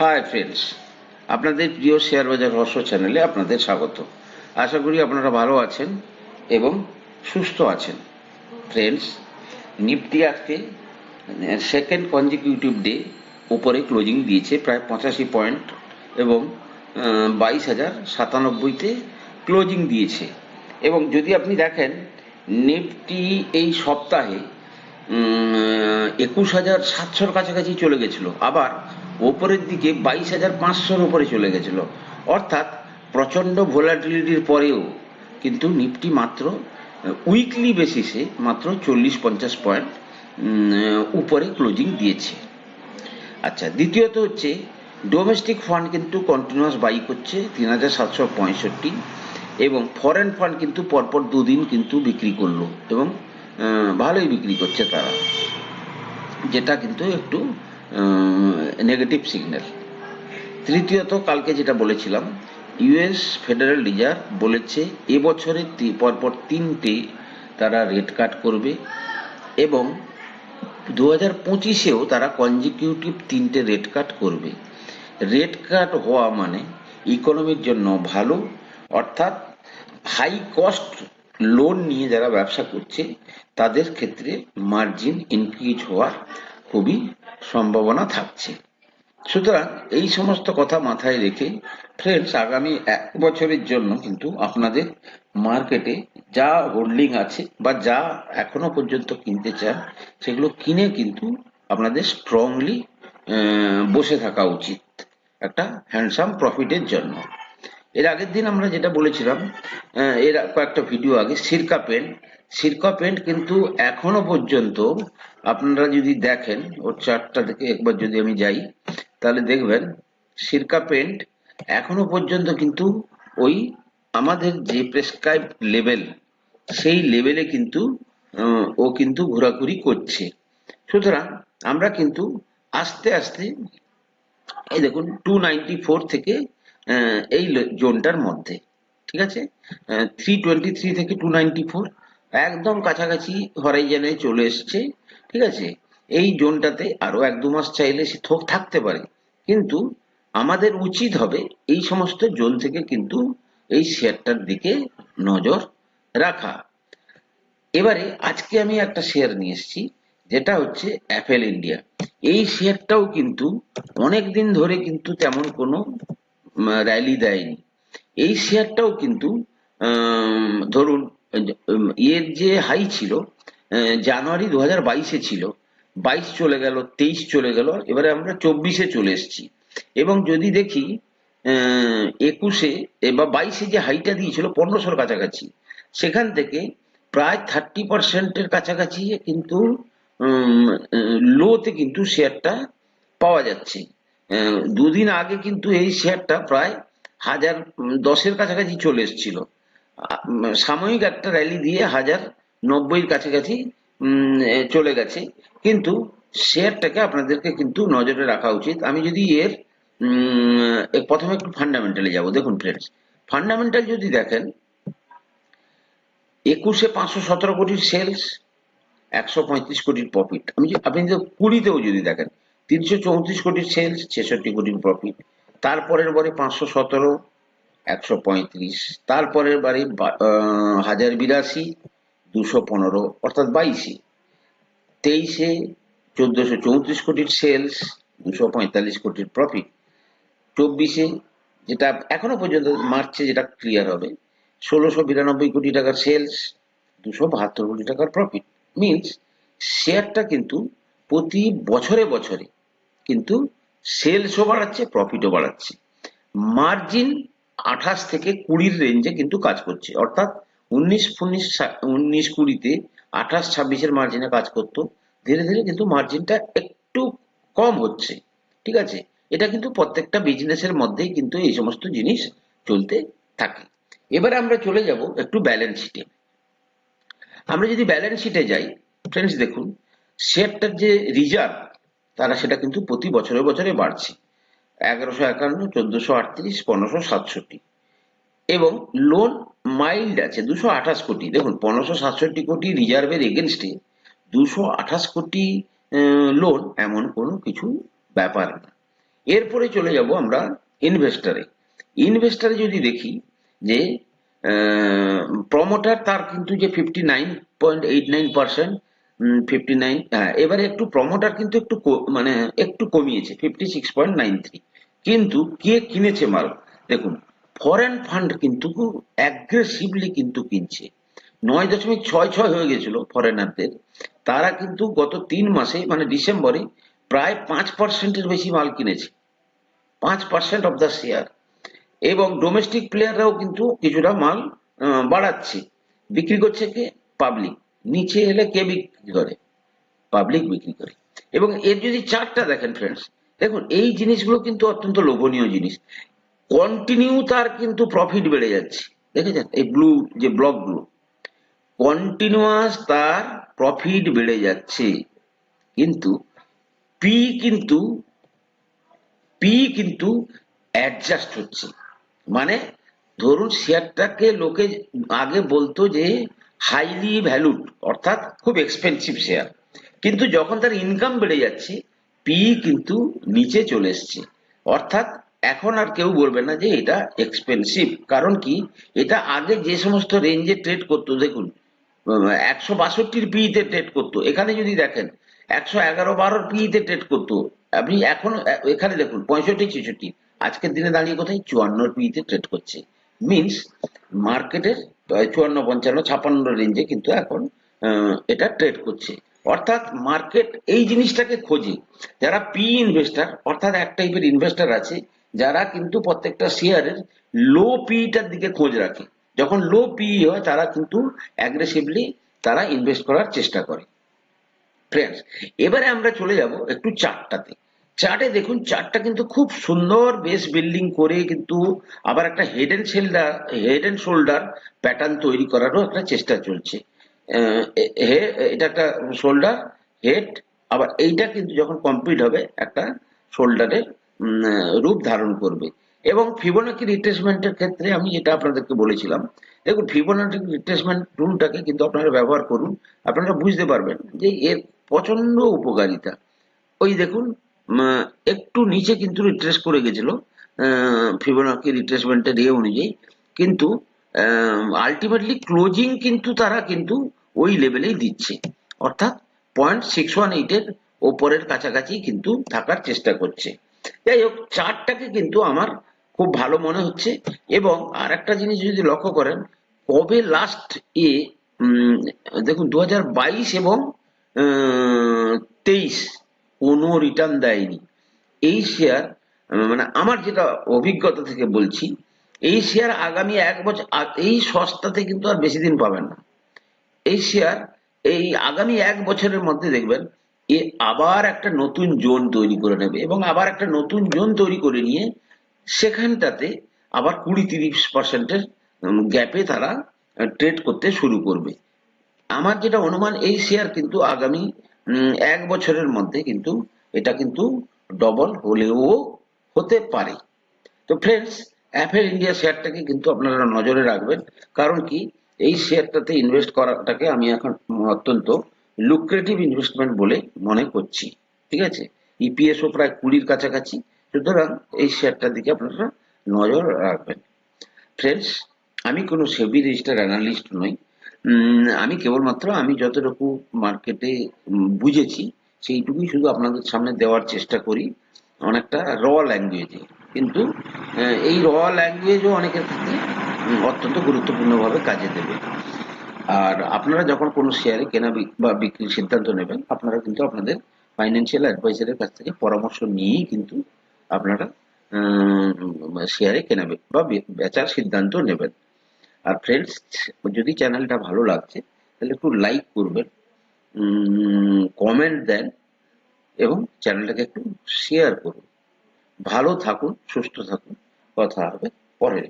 Hi friends আপনাদের প্রিয় share বাজার রহস্য চ্যানেলে আপনাদের স্বাগত। আশা করি আপনারা ভালো আছেন এবং সুস্থ আছেন। ফ্রেন্ডস নিফটি আজকে সেকেন্ড কনজিকিউটিভ ডে উপরে ক্লোজিং দিয়েছে, প্রায় পঁচাশি পয়েন্ট এবং বাইশ হাজার সাতানব্বইতে ক্লোজিং দিয়েছে। এবং যদি আপনি দেখেন, নিফটি এই সপ্তাহে একুশ হাজার সাতশোর কাছাকাছি চলে গেছিল। আবার ওপরের দিকে বাইশ হাজার পাঁচশোর উপরে চলে গেছিল। অর্থাৎ প্রচণ্ড ভোলাটিলিটির পরেও কিন্তু নিফটি মাত্র উইকলি বেসিসে মাত্র চল্লিশ পঞ্চাশ পয়েন্ট উপরে ক্লোজিং দিয়েছে। আচ্ছা দ্বিতীয়ত হচ্ছে ডোমেস্টিক ফান্ড কিন্তু কন্টিনিউয়াস বাই করছে তিন হাজার সাতশো পঁয়ষট্টি, এবং ফরেন ফান্ড কিন্তু পরপর দুদিন কিন্তু বিক্রি করল, এবং ভালোই বিক্রি করছে তারা, যেটা কিন্তু একটু নেগেটিভ সিগন্যাল তৃতীয়ত, কালকে যেটা বলেছিলাম ইউএস ফেডারেল রিজার্ভ বলেছে এবছরে পরপর তিনটে তারা রেট কাট করবে এবং দু হাজার পঁচিশেও তারা কনজিকিউটিভ তিনটে রেট কাট করবে। রেট কাট হওয়া মানে ইকোনমির জন্য ভালো, অর্থাৎ হাই কস্ট লোন নিয়ে যারা ব্যবসা করছে, তাদের ক্ষেত্রে মার্জিন ইনক্রিজ হওয়ার খুবই সম্ভাবনা থাকছে। সুতরাং এই সমস্ত কথা মাথায় রেখে ফ্রেন্ডস আগামী এক বছরের জন্য কিন্তু আপনাদের মার্কেটে যা হোল্ডিং আছে বা যা এখনও পর্যন্ত কিনতে চান, সেগুলো কিনে কিন্তু আপনাদের স্ট্রংলি বসে থাকা উচিত। একটা হ্যান্ডসাম প্রফিটের জন্য। এর আগের দিন আমরা যেটা বলেছিলাম এর কয়েকটা ভিডিও আগে, সিরকা পেন্ট সিরকা পেন্ট কিন্তু এখনও পর্যন্ত আপনারা যদি দেখেন, ওর চারটা থেকে একবার যদি আমি যাই, তাহলে দেখবেন সিরকা পেন্ট এখনও পর্যন্ত কিন্তু ওই আমাদের যে প্রেসক্রাইব লেভেল সেই লেভেলে কিন্তু ও কিন্তু ঘোরাঘুরি করছে। সুতরাং আমরা কিন্তু আস্তে আস্তে, এই দেখুন টু ফোর থেকে এই জোনটার মধ্যে, ঠিক আছে? থ্রি টোয়েন্টি থ্রি থেকে টু নাইনটি ফোর একদম কাছাকাছি হরাইজানে চলে এসছে, ঠিক আছে? এই জোনটাতে আরও এক দু মাস চাইলে সে থোক থাকতে পারে। কিন্তু আমাদের উচিত হবে এই সমস্ত জোন থেকে কিন্তু এই শেয়ারটার দিকে নজর রাখা। এবারে আজকে আমি একটা শেয়ার নিয়ে এসেছি, যেটা হচ্ছে অ্যাপেল ইন্ডিয়া এই শেয়ারটাও কিন্তু অনেক দিন ধরে কিন্তু তেমন কোনো র্যালি দেয়নি। এই শেয়ারটাও কিন্তু ধরুন এর যে হাই ছিল জানুয়ারি দু হাজার বাইশে ছিল, বাইশ চলে গেল, তেইশ চলে গেল, এবারে আমরা চব্বিশে চলে এসেছি। এবং যদি দেখি একুশে, বা বাইশে যে হাইটা দিয়েছিল, পনেরোশোর কাছাকাছি, সেখান থেকে প্রায় থার্টি পার্সেন্টের কাছাকাছি কিন্তু লোতে কিন্তু শেয়ারটা পাওয়া যাচ্ছে। দুদিন আগে কিন্তু এই শেয়ারটা প্রায় হাজার দশের কাছাকাছি চলে এসেছিল। সাময়িক একটা র্যালি দিয়ে হাজার নব্বইয়ের কাছাকাছি চলে গেছে। কিন্তু শেয়ারটাকে আপনাদেরকে কিন্তু নজরে রাখা উচিত। আমি যদি এর প্রথমে একটু ফান্ডামেন্টালে যাব। দেখুন ফ্রেন্ডস ফান্ডামেন্টাল যদি দেখেন, একুশে পাঁচশো সতেরো কোটির সেলস একশো পঁয়ত্রিশ কোটির প্রফিট আমি আপনি যদি কুড়িতেও যদি দেখেন তিনশো চৌত্রিশ কোটির সেলস ছেষট্টি কোটির প্রফিট তারপরের বারে পাঁচশো সতেরো, একশো পঁয়ত্রিশ। তারপরের বারে হাজার বিরাশি, দুশো পনেরো, অর্থাৎ বাইশে। তেইশে চোদ্দশো চৌত্রিশ কোটির সেলস দুশো পঁয়তাল্লিশ কোটির প্রফিট চব্বিশে যেটা এখনও পর্যন্ত মার্চে যেটা ক্লিয়ার হবে, ষোলোশো বিরানব্বই কোটি টাকার সেলস দুশো বাহাত্তর কোটি টাকার প্রফিট মিনস শেয়ারটা কিন্তু প্রতি বছরে বছরে কিন্তু সেলসও বাড়াচ্ছে প্রফিটও বাড়াচ্ছে মার্জিন আঠাশ থেকে কুড়ির রেঞ্জে কিন্তু কাজ করছে। অর্থাৎ উনিশ উনিশ উনিশ কুড়িতে আঠাশ ছাব্বিশের মার্জিনে কাজ করতো। ধীরে ধীরে কিন্তু মার্জিনটা একটু কম হচ্ছে। ঠিক আছে? এটা কিন্তু প্রত্যেকটা বিজনেসের মধ্যেই কিন্তু এই সমস্ত জিনিস চলতে থাকে। এবারে আমরা চলে যাব একটু ব্যালেন্স শিটে আমরা যদি ব্যালেন্স শিটে যাই ফ্রেন্ডস দেখুন শেয়ারটার যে রিজার্ভ তারা সেটা কিন্তু প্রতি বছরে বছরে বাড়ছে। এগারোশো একান্ন, চোদ্দশো আটত্রিশ, পনেরোশো সাতষট্টি। এবং লোন মাইল্ড আছে, দুশো আঠাশ কোটি। দেখুন, পনেরোশো সাতষট্টি কোটি রিজার্ভের এগেনস্টে দুশো আঠাশ কোটি লোন এমন কোনো কিছু ব্যাপার না। এরপরে চলে যাব আমরা ইনভেস্টারে ইনভেস্টারে যদি দেখি যে প্রমোটার তার কিন্তু যে fifty nine point eight nine percent fifty nine এবারে একটু প্রমোটার কিন্তু একটু মানে একটু কমিয়েছে fifty six point nine three কিন্তু কে কিনেছে মাল? দেখুন ফরেন ফান্ড কিন্তু অ্যাগ্রেসিভলি কিন্তু কিনছে। নয় দশমিক ছয় ছয় হয়ে গেছিল ফরেনারদের তারা কিন্তু গত তিন মাসে মানে ডিসেম্বরে, প্রায় পাঁচ পার্সেন্টের বেশি মাল কিনেছে। পাঁচ পার্সেন্ট অফ দ্য শেয়ার এবং ডোমেস্টিক প্লেয়াররাও কিন্তু কিছুটা মাল বাড়াচ্ছে। বিক্রি করছে কে? পাবলিক নিচে এলে কে বিক্রি করে? পাবলিক বিক্রি করে। এবং এর যদি চার্টটা দেখেন ফ্রেন্ডস দেখুন, এই জিনিসগুলো কিন্তু অত্যন্ত লোভনীয় জিনিস। কন্টিনিউ তার কিন্তু প্রফিট বেড়ে যাচ্ছে। দেখেছেন? এই ব্লু যে ব্লকগুলো কন্টিনিউয়াস তার প্রফিট বেড়ে যাচ্ছে। কিন্তু পি কিন্তু পি কিন্তু অ্যাডজাস্ট হচ্ছে। মানে ধরুন শেয়ারটাকে লোকে আগে বলতো যে হাইলি ভ্যালুড অর্থাৎ খুব এক্সপেন্সিভ শেয়ার কিন্তু যখন তার ইনকাম বেড়ে যাচ্ছে পি কিন্তু নিচে চলে এসছে। অর্থাৎ এখন আর কেউ বলবে না যে এটা এক্সপেন্সিভ কারণ কি? এটা আগে যে সমস্ত রেঞ্জে ট্রেড করতো, দেখুন একশো বাষট্টির পিইতে ট্রেড করতো। এখানে যদি দেখেন, একশো এগারো বারোর পিইতে ট্রেড করতো। আপনি এখন এখানে দেখুন, পঁয়ষট্টি, ছেষট্টি। আজকের দিনে দাঁড়িয়ে কোথায়? চুয়ান্নর পিইতে ট্রেড করছে। মিনস মার্কেটের চুয়ান্ন, পঞ্চান্ন ছাপান্ন রেঞ্জে কিন্তু এখন এটা ট্রেড করছে। অর্থাৎ মার্কেট এই জিনিসটাকে খোঁজে। যারা পি ইনভেস্টার অর্থাৎ এক টাইপের ইনভেস্টার আছে, যারা কিন্তু প্রত্যেকটা শেয়ারের লো পিটার দিকে খোঁজ রাখে। যখন লো পি হয়, তারা কিন্তু অ্যাগ্রেসিভলি তারা ইনভেস্ট করার চেষ্টা করে। ফ্রেন্ডস এবারে আমরা চলে যাব একটু চার্টটাতে চার্টে দেখুন চার্টটা কিন্তু খুব সুন্দর বেস বিল্ডিং করে কিন্তু আবার একটা head and shoulder head and shoulder pattern তৈরি করারও একটা চেষ্টা চলছে। এটা একটা শোল্ডার হেড আবার এইটা কিন্তু যখন কমপ্লিট হবে, একটা শোল্ডারের রূপ ধারণ করবে। এবং ফিবোনাকি রিট্রেসমেন্টের ক্ষেত্রে আমি যেটা আপনাদেরকে বলেছিলাম, দেখুন ফিবোনাকি রিট্রেসমেন্ট টুলটাকে কিন্তু আপনারা ব্যবহার করুন, আপনারা বুঝতে পারবেন যে এর প্রচণ্ড উপকারিতা। ওই দেখুন একটু নিচে কিন্তু রিট্রেস করে গেছিল ফিবোনাকি রিট্রেসমেন্টের ইয়ে অনুযায়ী। কিন্তু আলটিমেটলি ক্লোজিং কিন্তু তারা কিন্তু ওই লেভেলেই দিচ্ছে। অর্থাৎ পয়েন্ট সিক্স ওয়ান এইটের ওপরের কাছাকাছি কিন্তু থাকার চেষ্টা করছে। যাই হোক চার্টটাকে কিন্তু আমার খুব ভালো মনে হচ্ছে। এবং আর একটা জিনিস যদি লক্ষ্য করেন কবে লাস্ট এ উম, দেখুন দু এবং তেইশ কোনো রিটার্ন দেয়নি। এই শেয়ার মানে আমার যেটা অভিজ্ঞতা থেকে বলছি, এই শেয়ার আগামী এক বছর এই সস্তাতে কিন্তু আর বেশি দিন পাবেন না। এই শেয়ার এই আগামী এক বছরের মধ্যে দেখবেন, এ আবার একটা নতুন জোন তৈরি করে নেবে এবং আবার একটা নতুন জোন তৈরি করে নিয়ে সেখানটাতে আবার কুড়ি তিরিশ পার্সেন্টের গ্যাপে তারা ট্রেড করতে শুরু করবে। আমার যেটা অনুমান, এই শেয়ার কিন্তু আগামী এক বছরের মধ্যে কিন্তু এটা কিন্তু ডবল হলেও হতে পারে। তো ফ্রেন্ডস অ্যাপেল ইন্ডিয়া শেয়ারটাকে কিন্তু আপনারা নজরে রাখবেন। কারণ কি? এই শেয়ারটাতে ইনভেস্ট করাটাকে আমি এখন অত্যন্ত লুক্রেটিভ ইনভেস্টমেন্ট বলে মনে করছি। ঠিক আছে? ইপিএসও প্রায় কুড়ির কাছাকাছি। সুতরাং এই শেয়ারটার দিকে আপনারা নজর রাখবেন। ফ্রেন্ডস আমি কোনো সেবি রেজিস্টার অ্যানালিস্ট নই। আমি কেবলমাত্র আমি যতটুকু মার্কেটে বুঝেছি, সেইটুকুই শুধু আপনাদের সামনে দেওয়ার চেষ্টা করি, অনেকটা র ল্যাঙ্গুয়েজে কিন্তু এই র ল্যাঙ্গুয়েজও অনেকের ক্ষেত্রে অত্যন্ত গুরুত্বপূর্ণভাবে কাজে দেবে। আর আপনারা যখন কোনো শেয়ারে কেনা বা বিক্রির সিদ্ধান্ত নেবেন, আপনারা কিন্তু আপনাদের ফাইন্যান্সিয়াল অ্যাডভাইজারের কাছ থেকে পরামর্শ নিয়েই কিন্তু আপনারা শেয়ারে কেনা বা, বেচার সিদ্ধান্ত নেবেন। আর ফ্রেন্ডস যদি চ্যানেলটা ভালো লাগছে, তাহলে একটু লাইক করবেন কমেন্ট দেন এবং চ্যানেলটাকে একটু শেয়ার করুন। ভালো থাকুন, সুস্থ থাকুন। কথা হবে পরের